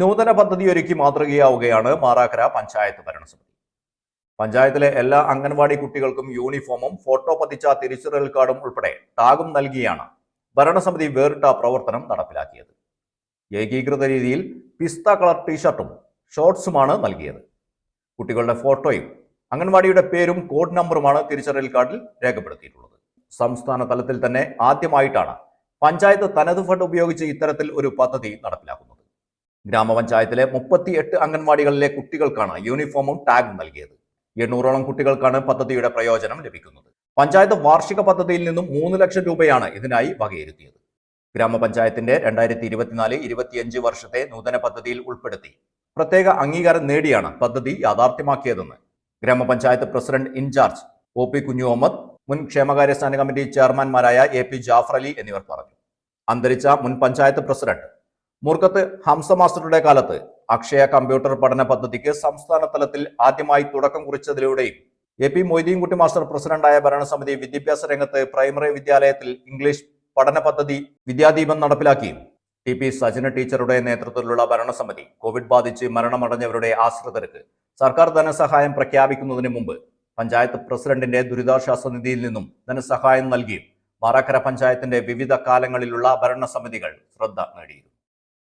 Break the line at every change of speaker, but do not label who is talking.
നൂതന പദ്ധതി ഒരുക്കി മാതൃകയാവുകയാണ് മാറാക്കര പഞ്ചായത്ത് ഭരണസമിതി. പഞ്ചായത്തിലെ എല്ലാ അംഗൻവാടി കുട്ടികൾക്കും യൂണിഫോമും ഫോട്ടോ പതിച്ച തിരിച്ചറിയൽ കാർഡും ഉൾപ്പെടെ ടാഗും നൽകിയാണ് ഭരണസമിതി വേറിട്ട പ്രവർത്തനം നടപ്പിലാക്കിയത്. ഏകീകൃത രീതിയിൽ പിസ്ത കളർ ടീഷർട്ടും ഷോർട്സുമാണ് നൽകിയത്. കുട്ടികളുടെ ഫോട്ടോയും അംഗൻവാടിയുടെ പേരും കോഡ് നമ്പറുമാണ് തിരിച്ചറിയൽ കാർഡിൽ രേഖപ്പെടുത്തിയിട്ടുള്ളത്. സംസ്ഥാന തലത്തിൽ തന്നെ ആദ്യമായിട്ടാണ് പഞ്ചായത്ത് തനത് ഫണ്ട് ഉപയോഗിച്ച് ഇത്തരത്തിൽ ഒരു പദ്ധതി നടപ്പിലാക്കുന്നത്. ഗ്രാമപഞ്ചായത്തിലെ മുപ്പത്തി എട്ട് അംഗൻവാടികളിലെ കുട്ടികൾക്കാണ് യൂണിഫോമും ടാഗും നൽകിയത്. എണ്ണൂറോളം കുട്ടികൾക്കാണ് പദ്ധതിയുടെ പ്രയോജനം ലഭിക്കുന്നത്. പഞ്ചായത്ത് വാർഷിക പദ്ധതിയിൽ നിന്നും മൂന്ന് ലക്ഷം രൂപയാണ് ഇതിനായി വകയിരുത്തിയത്. ഗ്രാമപഞ്ചായത്തിന്റെ രണ്ടായിരത്തി ഇരുപത്തിനാല് ഇരുപത്തിയഞ്ച് വർഷത്തെ നൂതന പദ്ധതിയിൽ ഉൾപ്പെടുത്തി പ്രത്യേക അംഗീകാരം നേടിയാണ് പദ്ധതി യാഥാർത്ഥ്യമാക്കിയതെന്ന് ഗ്രാമപഞ്ചായത്ത് പ്രസിഡന്റ് ഇൻചാർജ് ഒ പി കുഞ്ഞു അഹമ്മദ് മുൻ ക്ഷേമകാര്യ സ്ഥാന കമ്മിറ്റി ചെയർമാൻമാരായ എ പി ജാഫർ അലി എന്നിവർ പറഞ്ഞു. അന്തരിച്ച മുൻ പഞ്ചായത്ത് പ്രസിഡന്റ് മുർക്കത്ത് ഹംസ മാസ്റ്ററുടെ കാലത്ത് അക്ഷയ കമ്പ്യൂട്ടർ പഠന പദ്ധതിക്ക് സംസ്ഥാന തലത്തിൽ ആദ്യമായി തുടക്കം കുറിച്ചതിലൂടെയും എ പി മൊയ്തീൻകുട്ടി മാസ്റ്റർ പ്രസിഡന്റായ ഭരണസമിതി വിദ്യാഭ്യാസ രംഗത്ത് പ്രൈമറി വിദ്യാലയത്തിൽ ഇംഗ്ലീഷ് പഠന പദ്ധതി വിദ്യാദീപം നടപ്പിലാക്കിയും ടി പി സജന ടീച്ചറുടെ നേതൃത്വത്തിലുള്ള ഭരണസമിതി കോവിഡ് ബാധിച്ച് മരണമടഞ്ഞവരുടെ ആശ്രിതർക്ക് സർക്കാർ ധനസഹായം പ്രഖ്യാപിക്കുന്നതിന് മുമ്പ് പഞ്ചായത്ത് പ്രസിഡന്റിന്റെ ദുരിതാശ്വാസ നിധിയിൽ നിന്നും ധനസഹായം നൽകിയും മാറാക്കര പഞ്ചായത്തിന്റെ വിവിധ കാലങ്ങളിലുള്ള ഭരണസമിതികൾ ശ്രദ്ധ നേടിയിരുന്നു.